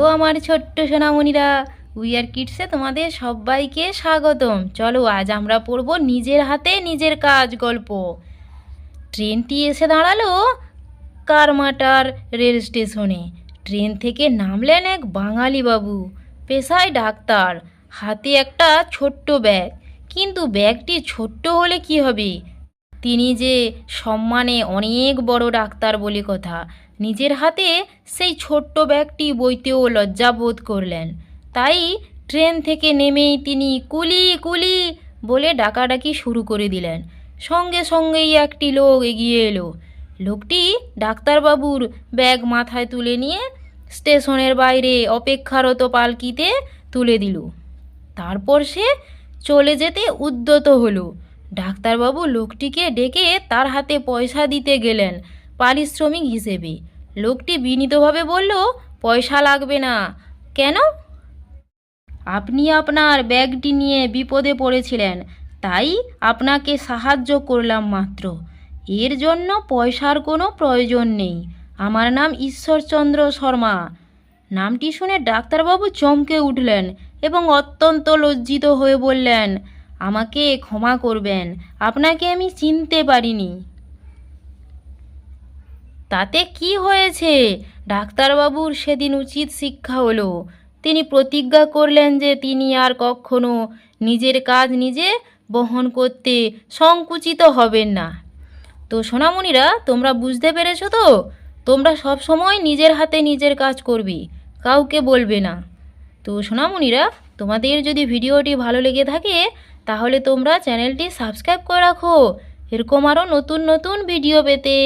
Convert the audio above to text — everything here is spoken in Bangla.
তো আমার ছোট্ট সোনামণিরা উইয়ার কিডসে তোমাদের সবাইকে স্বাগতম। চলো আজ আমরা পড়ব নিজের হাতে নিজের কাজ গল্প। ট্রেনটি এসে দাঁড়াল কারমাটার রেল স্টেশনে। ট্রেন থেকে নামলেন এক বাঙালি বাবু, পেশায় ডাক্তার। হাতে একটা ছোট্ট ব্যাগ। কিন্তু ব্যাগটি ছোট্ট হলে কি হবে? তিনি যে সম্মানে অনেক বড় ডাক্তার বলে কথা। নিজের হাতে সেই ছোট্ট ব্যাগটি বইতেও লজ্জা বোধ করলেন। তাই ট্রেন থেকে নেমেই তিনি কুলি কুলি বলে ডাকাডাকি শুরু করে দিলেন। সঙ্গে সঙ্গেই একটি লোক এগিয়ে এলো। লোকটি ডাক্তারবাবুর ব্যাগ মাথায় তুলে নিয়ে স্টেশনের বাইরে অপেক্ষারত পালকিতে তুলে দিল। তারপর সে চলে যেতে উদ্যত হলো। ডাক্তারবাবু লোকটিকে ডেকে তার হাতে পয়সা দিতে গেলেন, পারিশ্রমিক হিসেবে। লোকটি বিনীতভাবে বলল, পয়সা লাগবে না। কেন? আপনি আপনার ব্যাগটি নিয়ে বিপদে পড়েছিলেন, তাই আপনাকে সাহায্য করলাম মাত্র। এর জন্য পয়সার কোনো প্রয়োজন নেই। আমার নাম ঈশ্বরচন্দ্র শর্মা। নামটি শুনে ডাক্তারবাবু চমকে উঠলেন এবং অত্যন্ত লজ্জিত হয়ে বললেন আমাকে ক্ষমা করবেন, আপনাকে আমি চিনতে পারিনি। তাতে কি হয়েছে? ডাক্তারবাবুর সেদিন উচিত শিক্ষা হলো। তিনি প্রতিজ্ঞা করলেন যে তিনি আর কখনো নিজের কাজ নিজে বহন করতে সংকুচিত হবেন না। তো সোনামণিরা, তোমরা বুঝতে পেরেছ তো? তোমরা সব সময় নিজের হাতে নিজের কাজ করবে, কাউকে বলবে না। তো সোনামণিরা, তোমাদের যদি ভিডিওটি ভালো লেগে থাকে তাহলে তোমরা চ্যানেলটি সাবস্ক্রাইব করে রাখো। এরকম আরও নতুন নতুন ভিডিও পেতে।